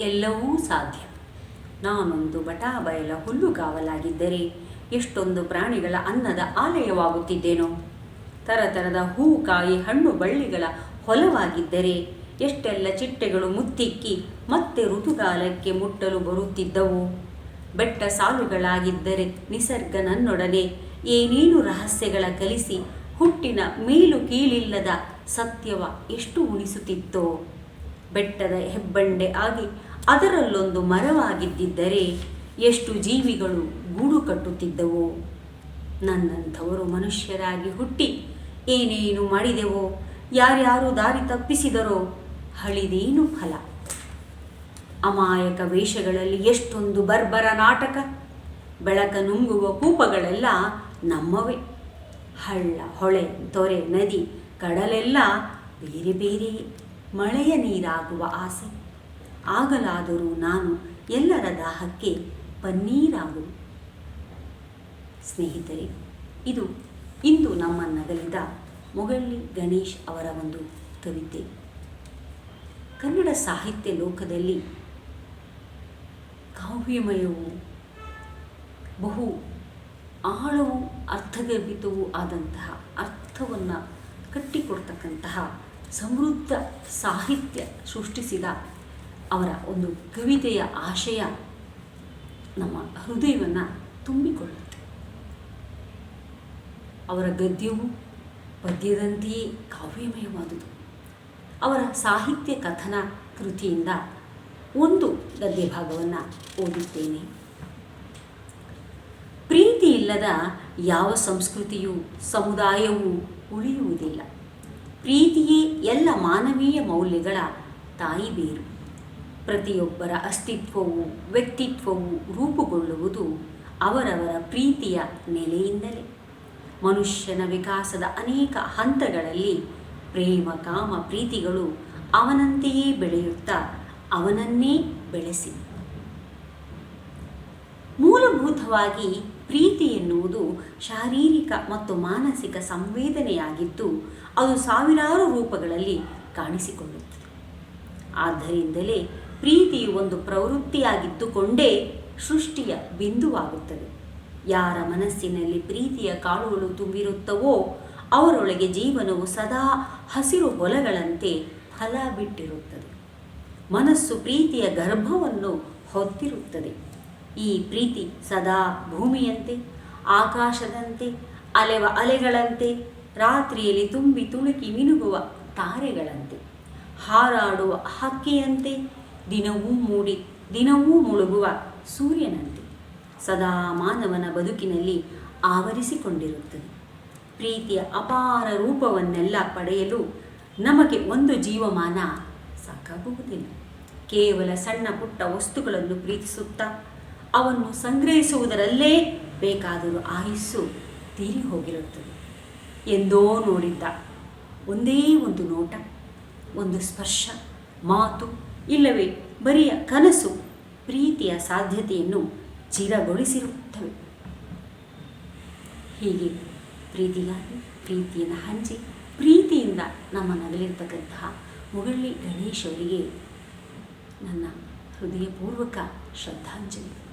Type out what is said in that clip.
ಎಲ್ಲವೂ ಸಾಧ್ಯ. ನಾನೊಂದು ಬಟಾಬಯಲ ಹುಲ್ಲುಗಾವಲಾಗಿದ್ದರೆ ಎಷ್ಟೊಂದು ಪ್ರಾಣಿಗಳ ಅನ್ನದ ಆಲಯವಾಗುತ್ತಿದ್ದೇನೋ. ತರತರದ ಹೂ ಕಾಯಿ ಹಣ್ಣು ಬಳ್ಳಿಗಳ ಹೊಲವಾಗಿದ್ದರೆ ಎಷ್ಟೆಲ್ಲ ಚಿಟ್ಟೆಗಳು ಮುತ್ತಿಕ್ಕಿ ಮತ್ತೆ ಋತುಗಾಲಕ್ಕೆ ಮುಟ್ಟಲು ಬರುತ್ತಿದ್ದವು. ಬೆಟ್ಟ ಸಾಲುಗಳಾಗಿದ್ದರೆ ನಿಸರ್ಗ ನನ್ನೊಡನೆ ಏನೇನು ರಹಸ್ಯಗಳ ಕಲಿಸಿ ಹುಟ್ಟಿನ ಮೇಲು ಕೀಳಿಲ್ಲದ ಸತ್ಯವ ಎಷ್ಟು ಉಣಿಸುತ್ತಿತ್ತೋ. ಬೆಟ್ಟದ ಹೆಬ್ಬಂಡೆ ಆಗಿ ಅದರಲ್ಲೊಂದು ಮರವಾಗಿದ್ದಿದ್ದರೆ ಎಷ್ಟು ಜೀವಿಗಳು ಗೂಡು ಕಟ್ಟುತ್ತಿದ್ದವು? ನನ್ನಂಥವರು ಮನುಷ್ಯರಾಗಿ ಹುಟ್ಟಿ ಏನೇನು ಮಾಡಿದೆವೋ? ಯಾರ್ಯಾರು ದಾರಿ ತಪ್ಪಿಸಿದರೋ? ಹಳಿದೇನು ಫಲ? ಅಮಾಯಕ ವೇಷಗಳಲ್ಲಿ ಎಷ್ಟೊಂದು ಬರ್ಬರ ನಾಟಕ. ಬೆಳಕ ನುಂಗುವ ಕೂಪಗಳೆಲ್ಲ ನಮ್ಮವೇ. ಹಳ್ಳ, ಹೊಳೆ, ತೊರೆ, ನದಿ, ಕಡಲೆಲ್ಲ ಬೇರೆ ಬೇರೆ. ಮಳೆಯ ನೀರಾಗುವ ಆಸೆ. ಆಗಲಾದರೂ ನಾನು ಎಲ್ಲರ ದಾಹಕ್ಕೆ ಪನ್ನೀರಾಗು ಸ್ನೇಹಿತರೆ, ಇದು ಇಂದು ನಮ್ಮ ನಗಲಿದ ಮೊಗಳ್ಳಿ ಗಣೇಶ್ ಅವರ ಒಂದು ಕವಿತೆ. ಕನ್ನಡ ಸಾಹಿತ್ಯ ಲೋಕದಲ್ಲಿ ಕಾವ್ಯಮಯವು ಬಹು ಆಳವೂ ಅರ್ಥಗರ್ಭಿತವೂ ಆದಂತಹ ಅರ್ಥವನ್ನು ಕಟ್ಟಿಕೊಡ್ತಕ್ಕಂತಹ ಸಮೃದ್ಧ ಸಾಹಿತ್ಯ ಸೃಷ್ಟಿಸಿದ ಅವರ ಒಂದು ಕವಿತೆಯ ಆಶಯ ನಮ್ಮ ಹೃದಯವನ್ನು ತುಂಬಿಕೊಳ್ಳುತ್ತೆ. ಅವರ ಗದ್ಯವು ಪದ್ಯದಂತೆಯೇ ಕಾವ್ಯಮಯವಾದುದು. ಅವರ ಸಾಹಿತ್ಯ ಕಥನ ಕೃತಿಯಿಂದ ಒಂದು ಗದ್ಯ ಭಾಗವನ್ನು ಓದುತ್ತೇನೆ. ಪ್ರೀತಿ ಇಲ್ಲದ ಯಾವ ಸಂಸ್ಕೃತಿಯೂ ಸಮುದಾಯವೂ ಉಳಿಯುವುದಿಲ್ಲ. ಪ್ರೀತಿಯೇ ಎಲ್ಲ ಮಾನವೀಯ ಮೌಲ್ಯಗಳ ತಾಯಿ ಬೇರು. ಪ್ರತಿಯೊಬ್ಬರ ಅಸ್ತಿತ್ವವು, ವ್ಯಕ್ತಿತ್ವವು ರೂಪುಗೊಳ್ಳುವುದು ಅವರವರ ಪ್ರೀತಿಯ ನೆಲೆಯಿಂದಲೇ. ಮನುಷ್ಯನ ವಿಕಾಸದ ಅನೇಕ ಹಂತಗಳಲ್ಲಿ ಪ್ರೇಮ, ಕಾಮ, ಪ್ರೀತಿಗಳು ಅವನಂತೆಯೇ ಬೆಳೆಯುತ್ತಾ ಅವನನ್ನೇ ಬೆಳೆಸಿ. ಮೂಲಭೂತವಾಗಿ ಪ್ರೀತಿ ಎನ್ನುವುದು ಶಾರೀರಿಕ ಮತ್ತು ಮಾನಸಿಕ ಸಂವೇದನೆಯಾಗಿದ್ದು, ಅದು ಸಾವಿರಾರು ರೂಪಗಳಲ್ಲಿ ಕಾಣಿಸಿಕೊಳ್ಳುತ್ತದೆ. ಆದ್ದರಿಂದಲೇ ಪ್ರೀತಿಯು ಒಂದು ಪ್ರವೃತ್ತಿಯಾಗಿದ್ದುಕೊಂಡೇ ಸೃಷ್ಟಿಯ ಬಿಂದುವಾಗುತ್ತದೆ. ಯಾರ ಮನಸ್ಸಿನಲ್ಲಿ ಪ್ರೀತಿಯ ಕಾಳುಗಳು ತುಂಬಿರುತ್ತವೋ, ಅವರೊಳಗೆ ಜೀವನವು ಸದಾ ಹಸಿರು ಹೊಲಗಳಂತೆ ಫಲ ಬಿಟ್ಟಿರುತ್ತದೆ ಮನಸ್ಸು ಪ್ರೀತಿಯ ಗರ್ಭವನ್ನು ಹೊತ್ತಿರುತ್ತದೆ. ಈ ಪ್ರೀತಿ ಸದಾ ಭೂಮಿಯಂತೆ, ಆಕಾಶದಂತೆ, ಅಲೆವ ಅಲೆಗಳಂತೆ, ರಾತ್ರಿಯಲ್ಲಿ ತುಂಬಿ ತುಳುಕಿ ಮಿನುಗುವ ತಾರೆಗಳಂತೆ, ಹಾರಾಡುವ ಹಕ್ಕಿಯಂತೆ, ದಿನವೂ ಮೂಡಿ, ದಿನವೂ ಮುಳುಗುವ ಸೂರ್ಯನಂತೆ, ಸದಾ ಮಾನವನ ಬದುಕಿನಲ್ಲಿ ಆವರಿಸಿಕೊಂಡಿರುತ್ತದೆ. ಪ್ರೀತಿಯ ಅಪಾರ ರೂಪವನ್ನೆಲ್ಲ ಪಡೆಯಲು ನಮಗೆ ಒಂದು ಜೀವಮಾನ ಸಾಕಾಗುವುದಿಲ್ಲ. ಕೇವಲ ಸಣ್ಣ ಪುಟ್ಟ ವಸ್ತುಗಳನ್ನು ಪ್ರೀತಿಸುತ್ತಾ ಅವನ್ನು ಸಂಗ್ರಹಿಸುವುದರಲ್ಲೇ ಬೇಕಾದರೂ ಆಯಸ್ಸು ತೀರಿ ಹೋಗಿರುತ್ತದೆ. ಎಂದೋ ನೋಡಿದ್ದ ಒಂದೇ ಒಂದು ನೋಟ, ಒಂದು ಸ್ಪರ್ಶ, ಮಾತು, ಇಲ್ಲವೇ ಬರಿಯ ಕನಸು, ಪ್ರೀತಿಯ ಸಾಧ್ಯತೆಯನ್ನು ಚಿರಗೊಳಿಸಿರುತ್ತವೆ. ಹೀಗೆ ಪ್ರೀತಿಗಾಗಿ ಪ್ರೀತಿಯನ್ನು ಹಂಚಿ ಪ್ರೀತಿಯಿಂದ ನಮ್ಮ ನಗಲಿರ್ತಕ್ಕಂತಹ ಮುಗಳ್ಳಿ ಗಣೇಶ್ ಅವರಿಗೆ ನನ್ನ ಹೃದಯಪೂರ್ವಕ ಶ್ರದ್ಧಾಂಜಲಿ.